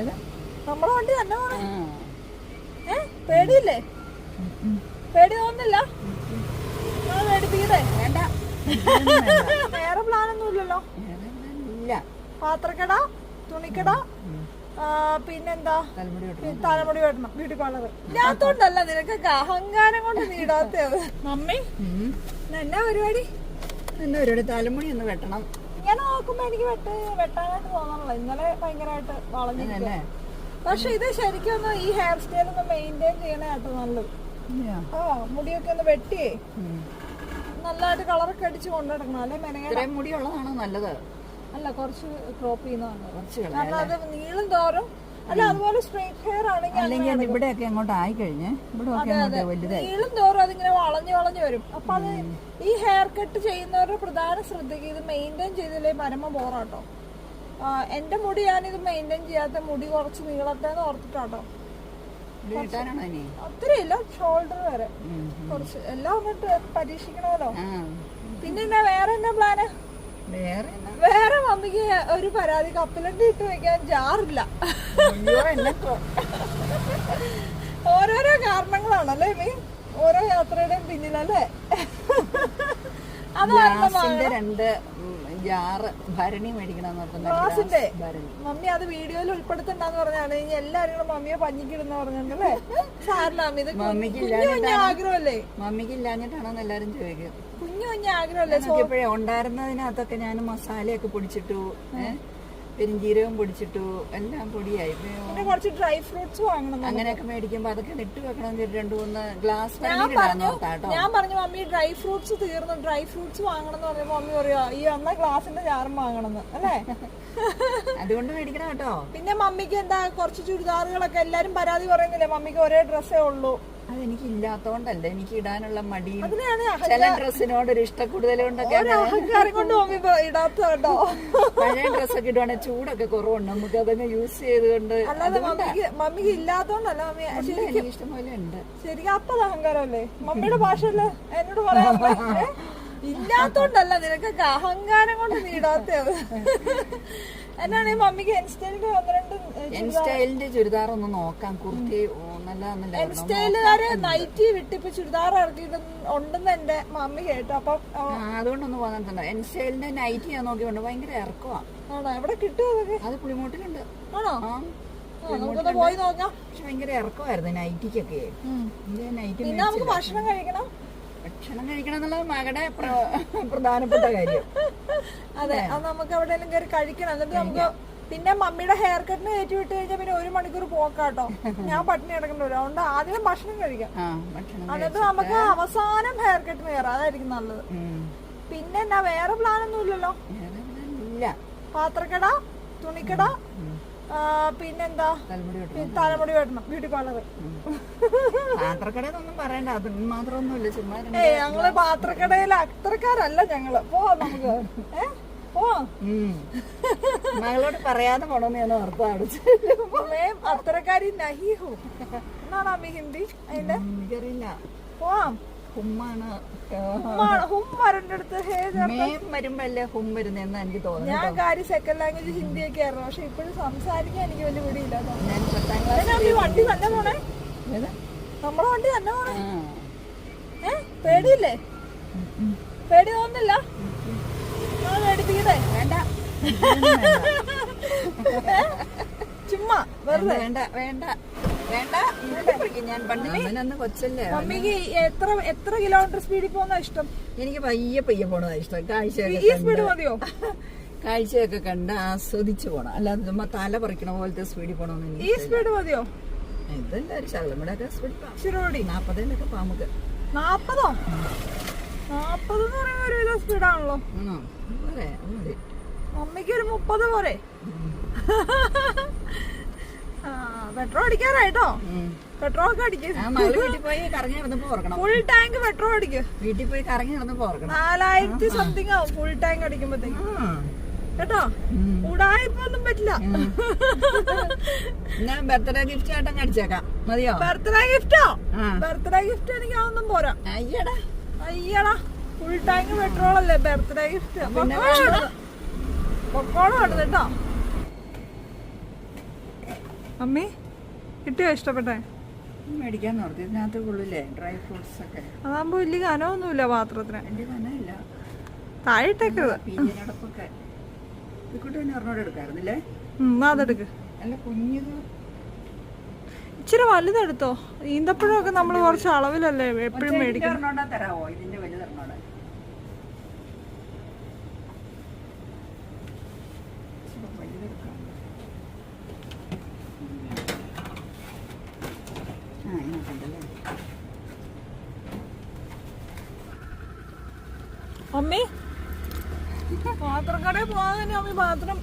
ഏതാ നമ്മുടെ വണ്ടി തന്നെ പോണേ. ഏ? പേടിയില്ലേ? പേടി തോന്നുന്നില്ല ഞാൻ പേടിപ്പിക്കട്ടെ. വേണ്ട. വേറെ പ്ലാൻ ഒന്നും ഇല്ലല്ലോ ഇല്ല. പാത്രക്കട തുണിക്കട പിന്നെന്താ? തലമുടി വെട്ടണം. ബ്യൂട്ടി പാർലർ ഇല്ലാത്തോണ്ടല്ല നിനക്കൊക്കെ അഹങ്കാരം കൊണ്ട് നീടാത്തത് മമ്മി എന്നാ പരിപാടി? എന്നാ പരിപാടി? തലമുടി ഒന്ന് വെട്ടണം. ഇങ്ങനെ നോക്കുമ്പോ എനിക്ക് വെട്ട് വെട്ടാനായിട്ട് തോന്നണല്ലോ ഇന്നലെ ഭയങ്കരമായിട്ട് വളഞ്ഞിരിക്കുക പക്ഷെ ഇത് ശരിക്കും ഒന്ന് ഈ ഹെയർ സ്റ്റൈൽ ഒന്ന് മെയിന്റെയിൻ ചെയ്യണേ കേട്ടോ നല്ലത് ആ മുടിയൊക്കെ ഒന്ന് വെട്ടിയേ. നല്ലതായിട്ട് കളറൊക്കെ അടിച്ച് കൊണ്ടുനടക്കണം അല്ലെ മെനങ്ങ മുടിയുള്ളതാണ് നല്ലത്. അല്ല കുറച്ച് ക്രോപ്പ് ചെയ്യുന്നതാണ്. കാരണം അത് നീളം തോറും അല്ല അതുപോലെ സ്ട്രൈറ്റ് ഹെയർ ആണെങ്കിൽ അല്ലെങ്കിൽ അത് ഇവിടെയൊക്കെ അങ്ങോട്ട് ആയി കഴിഞ്ഞ് ഇവിടെ ഒക്കെ അങ്ങോട്ട് വലുതായി. നീളം തോറും അതിങ്ങനെ വളഞ്ഞു വളഞ്ഞു വരും. അപ്പൊ അത് ഈ ഹെയർ കട്ട് ചെയ്യുന്നവരുടെ പ്രധാന ശ്രദ്ധയ്ക്ക് ഇത് മെയിന്റെയിൻ ചെയ്തില്ലേ പരമ ബോറാട്ടോ. എന്റെ മുടി ഞാനിത് മെയിന്റെയിൻ ചെയ്യാത്ത മുടി കുറച്ച് നീളത്തെ ഓർത്തിട്ടാട്ടോ. ഒത്തിരി ഇല്ല ഷോൾഡർ വരെ. കുറച്ച് എല്ലാം ഒന്നിട്ട് പരീക്ഷിക്കണമല്ലോ. പിന്നെ വേറെ എന്നാ പ്ലാന് വേറെ വേറെ മമ്മിക്ക് ഒരു പരാതി കപ്പലണ്ടി ഇട്ട് വെക്കാൻ ജാറില്ല. ഓരോരോ കാരണങ്ങളാണല്ലേ മീ? ഓരോ യാത്രയുടെയും പിന്നിലല്ലേ? അതാണ് രണ്ട് ജാറ് ഭരണി മേടിക്കണം ഗ്ലാസിന്റെ? മമ്മി അത് വീഡിയോയിൽ ഉൾപ്പെടുത്തണ്ടെന്ന് പറഞ്ഞാണ്. ഇനി എല്ലാരും കൂടെ മമ്മിയെ പഞ്ഞിക്കിടുന്ന പറഞ്ഞല്ലേ ഇത് കു- മമ്മിക്ക് ആഗ്രഹമല്ലേ? മമ്മിക്ക് ഇല്ലാഞ്ഞിട്ടാണോന്ന് എല്ലാരും ചോദിക്കും. കുഞ്ഞു ആഗ്രഹമല്ല? ഉണ്ടായിരുന്നതിനകത്തൊക്കെ ഞാൻ മസാലയൊക്കെ പൊടിച്ചിട്ടു പെരിഞ്ചീരകം പൊടിച്ചിട്ടു എല്ലാം പൊടിയായി. പിന്നെ കുറച്ച് ഡ്രൈ ഫ്രൂട്ട്സ് വാങ്ങണം. അങ്ങനെയൊക്കെ മേടിക്കുമ്പോ അതൊക്കെ ഇട്ട് വെക്കണം രണ്ടു മൂന്ന് ഗ്ലാസ് ഞാൻ പറഞ്ഞു ഞാൻ പറഞ്ഞു മമ്മി ഡ്രൈ ഫ്രൂട്ട്സ് തീർന്നു. ഡ്രൈ ഫ്രൂട്ട്സ് വാങ്ങണം എന്ന് പറയുമ്പോ മമ്മി പറയാ ഈ അന്ന ഗ്ലാസിന്റെ ജാറും വാങ്ങണം അല്ലേ? അതുകൊണ്ട് മേടിക്കണം കേട്ടോ. പിന്നെ മമ്മിക്ക് എന്താ കുറച്ച് ചുരിദാറുകളൊക്കെ എല്ലാരും പരാതി പറയുന്നില്ലേ? മമ്മിക്ക് ഒരേ ഡ്രസ്സേ ഉള്ളൂ. അതെനിക്ക് ഇല്ലാത്തോണ്ടല്ല എനിക്ക് ഇടാനുള്ള മടി ചില ഡ്രസ്സിനോട് ഒരു ഇഷ്ടക്കൂടുതൽ കൊണ്ടൊക്കെ ഇടാത്ത പഴയ ഡ്രസ്സൊക്കെ ഇടുവാണെങ്കിൽ ചൂടൊക്കെ കുറവുണ്ട്. നമുക്ക് അതങ്ങ് യൂസ് ചെയ്തുകൊണ്ട് മമ്മിക്ക് ഇല്ലാത്തോണ്ടല്ല മമ്മി. ശരി എനിക്ക് ഉണ്ട്. ശരിക്കും അപ്പൊ അഹങ്കാരമല്ലേ മമ്മിയുടെ ഭാഷയല്ലേ? എന്നോട് പറയാൻ ഇല്ലാത്തോണ്ടല്ല നിനക്കൊക്കെ അഹങ്കാരം കൊണ്ട് നീ ഇടാത്തത്. എന്നാണ് ഈ മമ്മിക്ക് ഒന്ന് രണ്ട് ചുരിദാർ. ഒന്ന് നോക്കാം കുർത്തി. ഇൻസ്റ്റയിലുകാര് നൈറ്റി വിട്ടിപ്പ് ചുരിദാർ ഇറക്കിയിട്ട് ഉണ്ടെന്ന് എന്റെ മമ്മി കേട്ടു. അപ്പൊ അതുകൊണ്ടൊന്നും പോകുന്നുണ്ട് എൻ സ്റ്റൈലിന്റെ നൈറ്റ് ഞാൻ നോക്കിയുണ്ട് ഭയങ്കര ഇറക്കമാ ആണോ? എവിടെ കിട്ടുമോ അതൊക്കെ? അത് പുളിമൂട്ടിലുണ്ട്. ആണോ? പോയി നോക്കാം. പക്ഷെ ഭയങ്കര ഇറക്കമായിരുന്നു നൈറ്റിക്കൊക്കെ. നൈറ്റ് പിന്നെ നമുക്ക് ഭക്ഷണം കഴിക്കണം. ഭക്ഷണം കഴിക്കണം എന്നുള്ളത് മകടെ പ്ര- പ്രധാനപ്പെട്ട കാര്യം. അതെ അത് നമുക്ക് എവിടെയെങ്കിലും കയറി കഴിക്കണം. എന്നിട്ട് നമുക്ക് പിന്നെ മമ്മിയുടെ ഹെയർ കട്ടിന് കയറ്റി വിട്ട് കഴിഞ്ഞാൽ പിന്നെ ഒരു മണിക്കൂർ പോക്കാട്ടോ. ഞാൻ പട്ടിണി കിടക്കേണ്ടി വരും അതുകൊണ്ട് ആദ്യം ഭക്ഷണം കഴിക്കാം. എന്നിട്ട് നമുക്ക് അവസാനം ഹെയർ കട്ടിന് കയറാം. അതായിരിക്കും നല്ലത്. പിന്നെ എന്നാ വേറെ പ്ലാൻ ഒന്നും ഇല്ലല്ലോ. പാത്രക്കട തുണിക്കട പിന്നെന്താ? തലമുടി വെട്ടണം. Beauty parlour. പാത്രക്കടയൊന്നും പറയണ്ട. അത് മാത്രമൊന്നുമില്ല. ചുമ്മാ രണ്ട് ഏയ് ഞങ്ങൾ പാത്രക്കടയിൽ അത്രക്കാരല്ല ഞങ്ങൾ. പോവാം നമുക്ക്. ഏ? മകളോട് പറയാതെ പോണമെന്ന് ഞാൻ ഓർത്ത് അടച്ചു. അത്രക്കാരി നഹിഹു. എന്നാണ് അമ്മി ഹിന്ദി? അതിന്റെ എനിക്കറിയില്ല. പോവാം. ഹുമ്മാണ് ഹും അടുത്ത് ഹേ ജ- മേം വരുമ്പല്ലേ ഹും വരുന്നെന്ന് എനിക്ക് തോന്നുന്നു ഞാൻ കാര്യം സെക്കൻഡ് ലാംഗ്വേജ് ഹിന്ദിയൊക്കെ ആയിരുന്നു പക്ഷെ ഇപ്പോഴും സംസാരിക്കാൻ എനിക്ക് വലിയ പിടിയില്ല വണ്ടി തന്നെ പോണേ? നമ്മളെ നമ്മുടെ വണ്ടി തന്നെ പോണേ. ഏ? പേടിയില്ലേ? പേടി തോന്നുന്നില്ല? ഞാൻ പേടിപ്പിക്കട്ടെ? വേണ്ട. ചുമ്മാ വെറുതെ. വേണ്ട വേണ്ട. മമ്മിക്ക് എത്ര എത്ര കിലോമീറ്റർ സ്പീഡിൽ പോകുന്ന ഇഷ്ടം? എനിക്ക് പയ്യെ പയ്യെ പോണതാ ഇഷ്ടം. ഈ സ്പീഡ് കണ്ട് മതിയോ? കാഴ്ചയൊക്കെ കണ്ട് ആസ്വദിച്ചു പോണം. അല്ലാതെ നമ്മ തല പറിക്കണ പോലത്തെ സ്പീഡിൽ പോണമെന്ന് ഈ സ്പീഡ് മതിയോ? ഇതല്ല ഒരു ശകലം ഇവിടെ ഒക്കെ ഇച്ചിരി കൂടി. നാപ്പതിലൊക്കെ പോകാം നാപ്പതോ? നാപ്പത് എന്ന് പറയുന്ന ഒരു വിധ സ്പീഡാണല്ലോ മമ്മിക്ക് ഒരു മുപ്പത് പോരെ. പെട്രോൾ അടിക്കാറായിട്ടോ? പെട്രോൾ ഒക്കെ അടിക്കും. വീട്ടിൽ പോയി കറങ്ങി നടന്നപ്പോ ഓർക്കണം. ഫുൾ ടാങ്ക് പെട്രോൾ അടിക്കും. വീട്ടിൽ പോയി കറങ്ങി നടന്നപ്പോ ഓർക്കണം. നാലായിരത്തി സംതിങ് ആവും ഫുൾ ടാങ്ക് അടിക്കുമ്പോഴത്തേക്കും. കേട്ടോ? ഉടായ്പൊന്നും പറ്റില്ല. ഞാൻ ബർത്ത്ഡേ ഗിഫ്റ്റ് ആയിട്ടങ്ങ് അടിച്ചേക്കാം. മതിയോ? ബർത്ത്ഡേ ഗിഫ്റ്റോ ബർത്ത്ഡേ ഗിഫ്റ്റ് എനിക്ക് അതൊന്നും പോരാ. അയ്യടാ. അയ്യടാ. ഫുൾ ടാങ്ക് പെട്രോൾ അല്ലേ ബർത്ത്ഡേ ഗിഫ്റ്റ് പൊക്കോളം ഉണ്ട് കേട്ടോ? അമ്മി കിട്ടിയോ ഇഷ്ടപ്പെട്ടേ? മേടിക്കാൻ ഓർത്ത് ഇതിനകത്ത് കൊള്ളില്ലേ? ഡ്രൈ ഫ്രൂട്ട്സ് ഒക്കെ. അതാകുമ്പോ വലിയ കനമൊന്നുമില്ല പാത്രത്തിന്. എന്റെ കനമില്ല. താഴെ ഇട്ടേക്കരുത് പീഞ്ഞടപ്പൊക്കെ ഇത് കൂട്ടി തന്നെ ഒരെണ്ണോടെ എടുക്കാറുന്നില്ലേ ഉം, എന്നാ അതെടുക്ക്. അല്ല കുഞ്ഞത്. ഇച്ചിരി വലുതെടുത്തോ. ഈന്തപ്പഴമൊക്കെ നമ്മൾ കുറച്ച് അളവിലല്ലേ എപ്പോഴും മേടിക്കാൻ ഒരെണ്ണോണ്ടാ തരാവോ? ഇതിന്റെ വലുതൊരെണ്ണോടെ ഇച്ചിരി വലുതെടുക്കാം. ആ ഇതിനകത്തുണ്ടല്ലേ അമ്മി പാത്രം കടയിൽ പോകാൻ അമ്മി പാത്രം.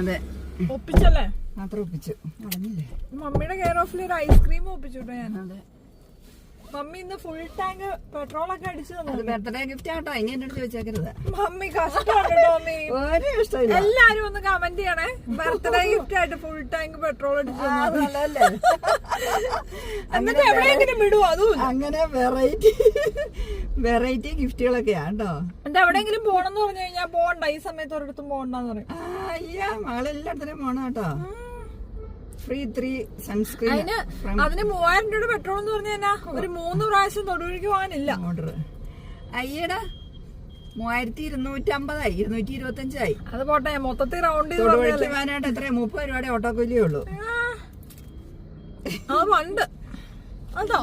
അതെ. ഒപ്പിച്ചല്ലേ? മാത്രം ഒപ്പിച്ചു. മമ്മിയുടെ കെയർ ഓഫിൽ ഒരു ഐസ്ക്രീം ഒപ്പിച്ചു കേട്ടോ ഞാൻ. അതെ. മമ്മി ഇന്ന് ഫുൾ ടാങ്ക് പെട്രോൾ ഒക്കെ അടിച്ചു തന്നു. അത് ബർത്ത്ഡേ ഗിഫ്റ്റ് ആട്ടോ. ഇനി എന്റെ അടുത്ത് വെച്ചേക്കരുത് മമ്മി കഷ്ടമാണ് മമ്മി. ഒരു ഇഷ്ടമില്ല എല്ലാരും ഒന്ന് കമന്റ് ചെയ്യണേ. ബർത്ത്ഡേ ഗിഫ്റ്റ് ആയിട്ട് ഫുൾ ടാങ്ക് പെട്രോൾ അടിച്ചു എന്നിട്ട് എവിടെയെങ്കിലും വിടുവോ? അതും അങ്ങനെ വെറൈറ്റി വെറൈറ്റി ഗിഫ്റ്റുകളൊക്കെയാണ് കേട്ടോ. എന്നിട്ട് എവിടെയെങ്കിലും പോണെന്ന് പറഞ്ഞു കഴിഞ്ഞാൽ പോണ്ട. ഈ സമയത്ത് ഒരിടത്തും പോണ്ടെന്ന് പറയും. അയ്യാ മകളെല്ലായിടത്തിനും പോണം കേട്ടോ. ഫ്രീ ത്രീ സൺസ്ക്രീൻ അതിന് അതിന് മൂവായിരം രൂപയുടെ പെട്രോൾ എന്ന് പറഞ്ഞു കഴിഞ്ഞാൽ ഒരു മൂന്ന് പ്രാവശ്യം തൊടുപുഴയ്ക്ക് പോകാനില്ല. ഓർഡർ അയ്യടാ. മൂവായിരത്തി ഇരുന്നൂറ്റമ്പതായി. ഇരുന്നൂറ്റി ഇരുപത്തഞ്ചായി. അത് പോട്ടെ മൊത്തത്തിൽ റൗണ്ട് ചെയ്ത് തൊടുപുഴയ്ക്ക് പോകാനായിട്ട് എത്രയും? മുപ്പത് രൂപയുടെ ഓട്ടോക്കൂലിയേ ഉള്ളൂ. അത് പണ്ട്. അതോ?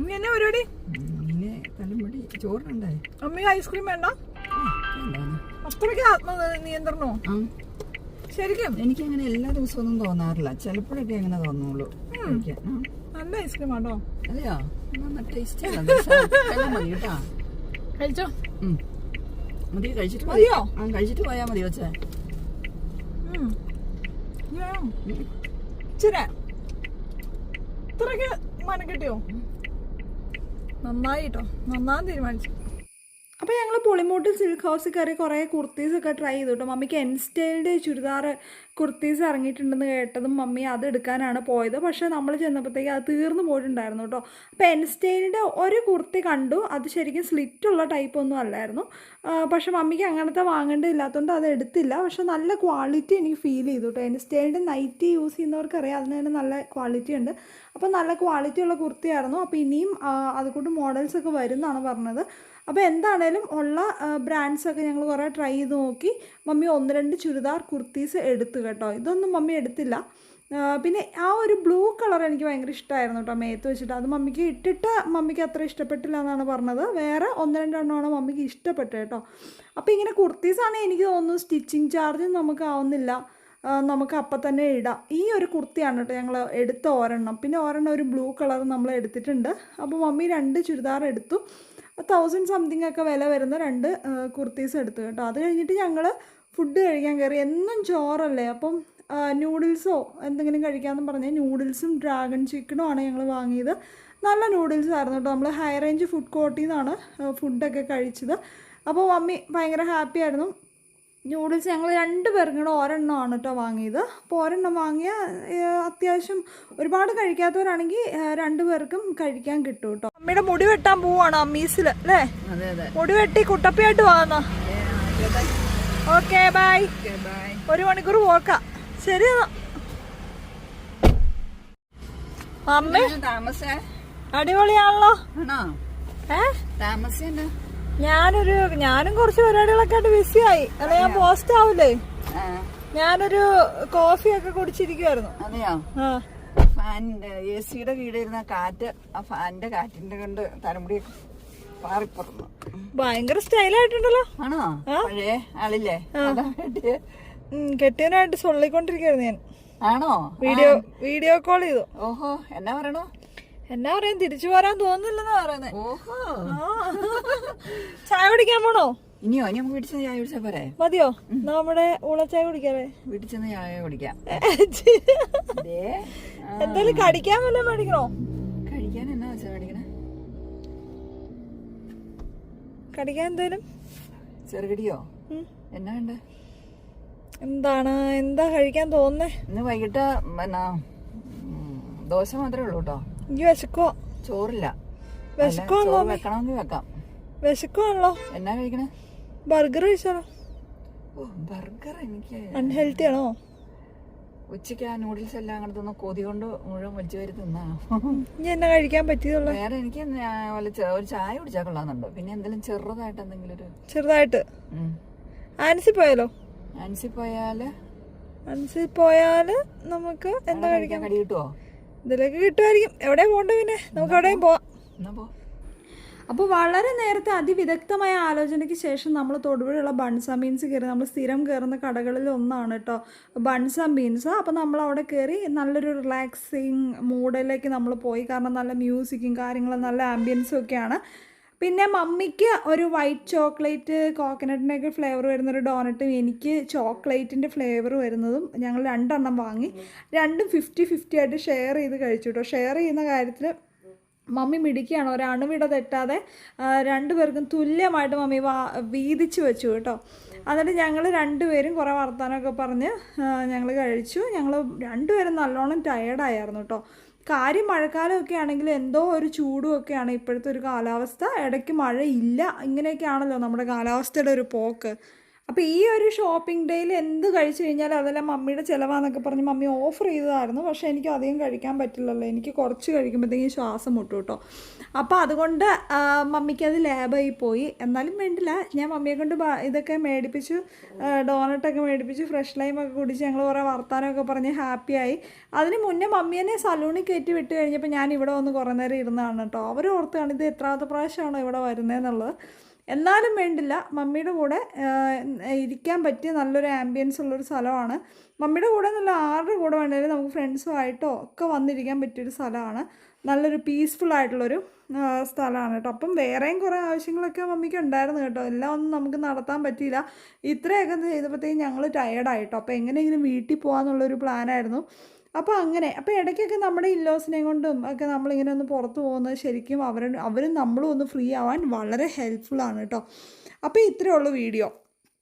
ഇനി എന്നെ പരിപാടി? ഇങ്ങനെ തലമുടി ചോറുണ്ടായി അമ്മ ഐസ്ക്രീം വേണ്ട? അത്രയ്ക്ക് ആത്മനിയന്ത്രണോ ശരിക്കും? എനിക്ക് അങ്ങനെ എല്ലാ ദിവസവും ഒന്നും തോന്നാറില്ല. ചിലപ്പോഴൊക്കെ അങ്ങനെ തോന്നുള്ളൂ. നല്ല ഐസ്ക്രീം ആട്ടോ അതെയോ ടേസ്റ്റ് കഴിച്ചോ. മതി കഴിച്ചിട്ട് മതി മതിയോ? ആ കഴിച്ചിട്ട് പോയാ മതി വെച്ചേ ഇച്ചിരി. ഇത്രയ്ക്ക് കിട്ടിയോ? നന്നായിട്ടോ? നന്നാൻ തീരുമാനിച്ചു. അപ്പോൾ ഞങ്ങൾ പൊളിമോട്ടിൽ സിൽക്ക് ഹൗസിൽ കയറി കുറേ കുർത്തീസൊക്കെ ട്രൈ ചെയ്തു കേട്ടോ മമ്മിക്ക് എൻ സ്റ്റൈൽഡ് ചുരിദാർ കുർത്തീസ് ഇറങ്ങിയിട്ടുണ്ടെന്ന് കേട്ടതും മമ്മി അത് എടുക്കാനാണ് പോയത്. പക്ഷേ നമ്മൾ ചെന്നപ്പോഴത്തേക്ക് അത് തീർന്നു പോയിട്ടുണ്ടായിരുന്നു കേട്ടോ അപ്പോൾ എൻ സ്റ്റൈലിന്റെ ഒരു കുർത്തി കണ്ടു. അത് ശരിക്കും സ്ലിറ്റുള്ള ടൈപ്പ് ഒന്നും അല്ലായിരുന്നു. പക്ഷേ മമ്മിക്ക് അങ്ങനത്തെ വാങ്ങേണ്ടതില്ലാത്തതുകൊണ്ട് അത് എടുത്തില്ല. പക്ഷേ നല്ല ക്വാളിറ്റി എനിക്ക് ഫീൽ ചെയ്തു കേട്ടോ എൻ സ്റ്റൈലിന്റെ നൈറ്റി യൂസ് ചെയ്യുന്നവർക്കറിയാം. അതിന് തന്നെ നല്ല ക്വാളിറ്റി ഉണ്ട്. അപ്പോൾ നല്ല ക്വാളിറ്റി ഉള്ള കുർത്തിയായിരുന്നു അപ്പോൾ ഇനിയും അതുകൊണ്ട് മോഡൽസ് ഒക്കെ വരുമെന്നാണ് പറഞ്ഞത്. അപ്പോൾ എന്താണേലും ഉള്ള ബ്രാൻഡ്സൊക്കെ ഞങ്ങൾ കുറേ ട്രൈ ചെയ്ത് നോക്കി. മമ്മി ഒന്ന് രണ്ട് ചുരിദാർ കുർത്തീസ് എടുത്തു കേട്ടോ. ഇതൊന്നും മമ്മി എടുത്തില്ല. പിന്നെ ആ ഒരു ബ്ലൂ കളർ എനിക്ക് ഭയങ്കര ഇഷ്ടമായിരുന്നു കേട്ടോ മേത്ത് വെച്ചിട്ട്. അത് മമ്മിക്ക് ഇട്ടിട്ട് മമ്മിക്ക് അത്ര ഇഷ്ടപ്പെട്ടില്ല എന്നാണ് പറഞ്ഞത്. വേറെ ഒന്ന് രണ്ടെണ്ണമാണ് മമ്മിക്ക് ഇഷ്ടപ്പെട്ടത് കേട്ടോ. അപ്പോൾ ഇങ്ങനെ കുർത്തീസാണെങ്കിൽ എനിക്ക് തോന്നുന്നു സ്റ്റിച്ചിങ് ചാർജ് നമുക്ക് ആവുന്നില്ല. നമുക്ക് അപ്പം തന്നെ ഇടാം. ഈ ഒരു കുർത്തിയാണ് കേട്ടോ ഞങ്ങൾ എടുത്ത ഒരെണ്ണം. പിന്നെ ഒരെണ്ണം ഒരു ബ്ലൂ കളർ നമ്മൾ എടുത്തിട്ടുണ്ട്. അപ്പോൾ മമ്മി രണ്ട് ചുരിദാർ എടുത്തു. തൗസൻഡ് സംതിങ് ഒക്കെ വില വരുന്ന രണ്ട് കുർത്തീസ് എടുത്തു കേട്ടോ. അത് കഴിഞ്ഞിട്ട് ഞങ്ങൾ ഫുഡ് കഴിക്കാൻ കയറി എന്നും ചോറല്ലേ? അപ്പം നൂഡിൽസോ എന്തെങ്കിലും കഴിക്കാമെന്ന് പറഞ്ഞാൽ നൂഡിൽസും ഡ്രാഗൺ ചിക്കനും ആണ് ഞങ്ങൾ വാങ്ങിയത്. നല്ല നൂഡിൽസ് ആയിരുന്നു കേട്ടോ നമ്മൾ ഹൈ റേഞ്ച് ഫുഡ് കോർട്ടിൽ നിന്നാണ് ഫുഡൊക്കെ കഴിച്ചത്. അപ്പോൾ മമ്മി ഭയങ്കര ഹാപ്പി ആയിരുന്നു. നൂഡിൽസ് ഞങ്ങൾ രണ്ട് പേർക്കും കൂടെ ഒരെണ്ണമാണ് കേട്ടോ വാങ്ങിയത്. അപ്പോൾ ഒരെണ്ണം വാങ്ങിയ അത്യാവശ്യം ഒരുപാട് കഴിക്കാത്തവരാണെങ്കിൽ രണ്ടു പേർക്കും കഴിക്കാൻ കിട്ടും കേട്ടോ അമ്മയുടെ മുടി വെട്ടാൻ പോവാണ് അമ്മീസിൽ അല്ലേ? മുടി വെട്ടി കുട്ടപ്പിയായിട്ട് വാങ്ങുന്ന ഓക്കെ ബൈ. ഒരു മണിക്കൂർ പോക്കാം. ശരി അമ്മ താമസ? അടിപൊളിയാണല്ലോ. ഏ? താമസേണ്ട ഞാനൊരു ഞാനും കുറച്ച് പരിപാടികളൊക്കെ ആയിട്ട് ബിസിയായി അല്ലെ ഞാൻ പോസ്റ്റ് ആവില്ലേ ആ. ഞാനൊരു കോഫി ഒക്കെ കുടിച്ചിരിക്കുവായിരുന്നു. അതെയോ? ഫാനിന്റെ എ സിയുടെ കീഴിലിരുന്ന കാറ്റ് ആ ഫാനിന്റെ കാറ്റിന്റെ കൊണ്ട് തലമുടി പാറിപ്പറന്നു. ഭയങ്കര സ്റ്റൈലായിട്ടുണ്ടല്ലോ ആണോ? പഴയ ആളില്ലേ? കെട്ടിയനായിട്ട് സൊള്ളിക്കൊണ്ടിരിക്കുന്നു ഞാൻ. ആണോ? വീഡിയോ വീഡിയോ കോൾ ചെയ്തു. ഓഹോ എന്നാ പറയണോ? എന്നാ പറയാൻ തിരിച്ചു പോരാൻ തോന്നുന്നില്ലെന്നാ പറയുന്നത് ഓഹോ. ചായ കുടിക്കാൻ പോണോ? ഇനിയോ? ഇനി നമുക്ക് വീട്ടിൽ ചെന്ന് ചായ കുടിച്ചാ പോരെ? മതിയോ? നമ്മുടെ ചായ കുടിക്കാറേ വീട്ടിൽ ചെന്ന് ചായ കുടിക്കാം. എന്തായാലും കടിക്കാൻ വല്ല മേടിക്കണോ? കടിക്കാൻ എന്നാ വെച്ചാ മേടിക്കണേ? കടിക്കാൻ എന്തായാലും ചെറുകടിയോ. എന്നാ വേണ്ടേ? എന്താണ്? എന്താ കഴിക്കാൻ തോന്നുന്നേ? ഇന്ന് വൈകിട്ട് എന്നാ ദോശ മാത്രമേ ഉള്ളൂ കേട്ടോ. വിശക്കോ? ചോറില്ല. വിശക്കോ വെക്കണമെങ്കിൽ വെക്കാം. വിശക്കുവാണല്ലോ എന്നാ കഴിക്കണേ? ബർഗർ കഴിച്ചാലോ ഓ ബർഗർ എനിക്ക് അൺഹെൽത്തി ആണോ? ഉച്ചയ്ക്ക് ആ നൂഡിൽസ് എല്ലാം അങ്ങനെ തിന്ന് കൊതി കൊണ്ട് മുഴുവൻ വലിച്ചു വരി തിന്നാ. ഇനി എന്നാ കഴിക്കാൻ പറ്റിയതുള്ള? വേറെ എനിക്ക് ഒരു ചായ കുടിച്ചാൽ കൊള്ളാന്നുണ്ട് പിന്നെ എന്തെങ്കിലും ചെറുതായിട്ട് എന്തെങ്കിലും ഒരു ചെറുതായിട്ട്. ആൻസി പോയാലോ? ആൻസി പോയാൽ ആൻസി പോയാൽ നമുക്ക് എന്താ കഴിക്കാൻ കടി കിട്ടുവോ? ഇതിലേക്ക് കിട്ടുമായിരിക്കും. എവിടെയും പോകണ്ട പിന്നെ? നമുക്ക് എവിടെയും പോവാം. അപ്പോൾ വളരെ നേരത്തെ അതിവിദഗ്ധമായ ആലോചനയ്ക്ക് ശേഷം നമ്മൾ തൊടുപുഴയുള്ള ബൺസ മീൻസ് കയറി നമ്മൾ സ്ഥിരം കയറുന്ന കടകളിൽ ഒന്നാണ് കേട്ടോ ബൺസ മീൻസ് അപ്പോൾ നമ്മൾ അവിടെ കയറി നല്ലൊരു റിലാക്സിങ് മൂഡിലേക്ക് നമ്മൾ പോയി. കാരണം നല്ല മ്യൂസിക്കും കാര്യങ്ങളും നല്ല ആംബിയൻസും ഒക്കെയാണ്. പിന്നെ മമ്മിക്ക് ഒരു വൈറ്റ് ചോക്ലേറ്റ് കോക്കനട്ടിന്റെയൊക്കെ ഫ്ലേവർ വരുന്ന ഒരു ഡോണട്ടും എനിക്ക് ചോക്ലേറ്റിന്റെ ഫ്ലേവർ വരുന്നതും ഞങ്ങൾ രണ്ടെണ്ണം വാങ്ങി. രണ്ടും ഫിഫ്റ്റി ഫിഫ്റ്റി ആയിട്ട് ഷെയർ ചെയ്ത് കഴിച്ചു കേട്ടോ ഷെയർ ചെയ്യുന്ന കാര്യത്തിൽ മമ്മി മിടിക്കുകയാണ് ഒരണുവിട തെറ്റാതെ രണ്ടുപേർക്കും തുല്യമായിട്ട് മമ്മി വാ വീതിച്ച് വെച്ചു കേട്ടോ എന്നിട്ട് ഞങ്ങൾ രണ്ടുപേരും കുറേ വർത്തമാനമൊക്കെ പറഞ്ഞ് ഞങ്ങൾ കഴിച്ചു. ഞങ്ങൾ രണ്ടുപേരും നല്ലോണം ടയേർഡായിരുന്നു കേട്ടോ കാര്യം മഴക്കാലമൊക്കെ ആണെങ്കിൽ എന്തോ ഒരു ചൂടും ഒക്കെയാണ് ഇപ്പോഴത്തെ ഒരു കാലാവസ്ഥ. ഇടയ്ക്ക് മഴയില്ല. ഇങ്ങനെയൊക്കെയാണല്ലോ നമ്മുടെ കാലാവസ്ഥയുടെ ഒരു പോക്ക്. അപ്പോൾ ഈ ഒരു ഷോപ്പിംഗ് ഡേയിൽ എന്ത് കഴിച്ചു കഴിഞ്ഞാലും അതെല്ലാം മമ്മിയുടെ ചിലവാന്നൊക്കെ പറഞ്ഞ് മമ്മി ഓഫർ ചെയ്തതായിരുന്നു. പക്ഷേ എനിക്ക് അധികം കഴിക്കാൻ പറ്റില്ലല്ലോ. എനിക്ക് കുറച്ച് കഴിക്കുമ്പോഴത്തേക്കും ശ്വാസം മുട്ടു കേട്ടോ. അപ്പോൾ അതുകൊണ്ട് മമ്മിക്കത് മമ്മിക്ക് അത് ലാബായി പോയി. എന്നാലും വേണ്ടില്ല. ഞാൻ മമ്മിയെ കൊണ്ട് ഇതൊക്കെ മേടിപ്പിച്ചു. ഡോണട്ടൊക്കെ മേടിപ്പിച്ചു. ഫ്രഷ് ലൈമൊക്കെ കുടിച്ച് ഞങ്ങൾ കുറേ വർത്താനമൊക്കെ പറഞ്ഞ് ഹാപ്പിയായി അതിന് മുന്നേ മമ്മീനെ സലൂണിൽ കയറ്റി വിട്ട് കഴിഞ്ഞപ്പോൾ ഞാൻ ഇവിടെ വന്ന് കുറേ നേരം ഇരുന്നതാണ് കേട്ടോ. അവർ ഓർത്താണ് ഇത് എത്രാമത്തെ പ്രാവശ്യമാണോ ഇവിടെ വരുന്നതെന്നുള്ളത് എന്നാലും വേണ്ടില്ല. മമ്മിയുടെ കൂടെ ഇരിക്കാൻ പറ്റിയ നല്ലൊരു ആംബിയൻസ് ഉള്ളൊരു സ്ഥലമാണ്. മമ്മിയുടെ കൂടെ നല്ല ആരുടെ കൂടെ വേണമെങ്കിലും നമുക്ക് ഫ്രണ്ട്സുമായിട്ടോ ഒക്കെ വന്നിരിക്കാൻ പറ്റിയൊരു സ്ഥലമാണ്. നല്ലൊരു പീസ്ഫുൾ ആയിട്ടുള്ളൊരു സ്ഥലമാണ് കേട്ടോ. അപ്പം വേറെയും കുറേ ആവശ്യങ്ങളൊക്കെ മമ്മിക്ക് ഉണ്ടായിരുന്നു കേട്ടോ. എല്ലാം ഒന്നും നമുക്ക് നടത്താൻ പറ്റിയില്ല. ഇത്രയൊക്കെ ചെയ്തപ്പോഴത്തേക്കും ഞങ്ങൾ ടയേർഡായിട്ടോ അപ്പോൾ എങ്ങനെയെങ്കിലും വീട്ടിൽ പോകാമെന്നുള്ളൊരു പ്ലാനായിരുന്നു അപ്പോൾ അങ്ങനെ അപ്പോൾ ഇടയ്ക്കൊക്കെ നമ്മുടെ ഇല്ലോസിനെ കൊണ്ടും ഒക്കെ നമ്മളിങ്ങനെ ഒന്ന് പുറത്ത് പോകുന്നത് ശരിക്കും അവർ അവരും നമ്മളും ഒന്ന് ഫ്രീ ആവാൻ വളരെ ഹെൽപ്ഫുള്ളാണ് കേട്ടോ അപ്പോൾ ഇത്രയേ ഉള്ളൂ വീഡിയോ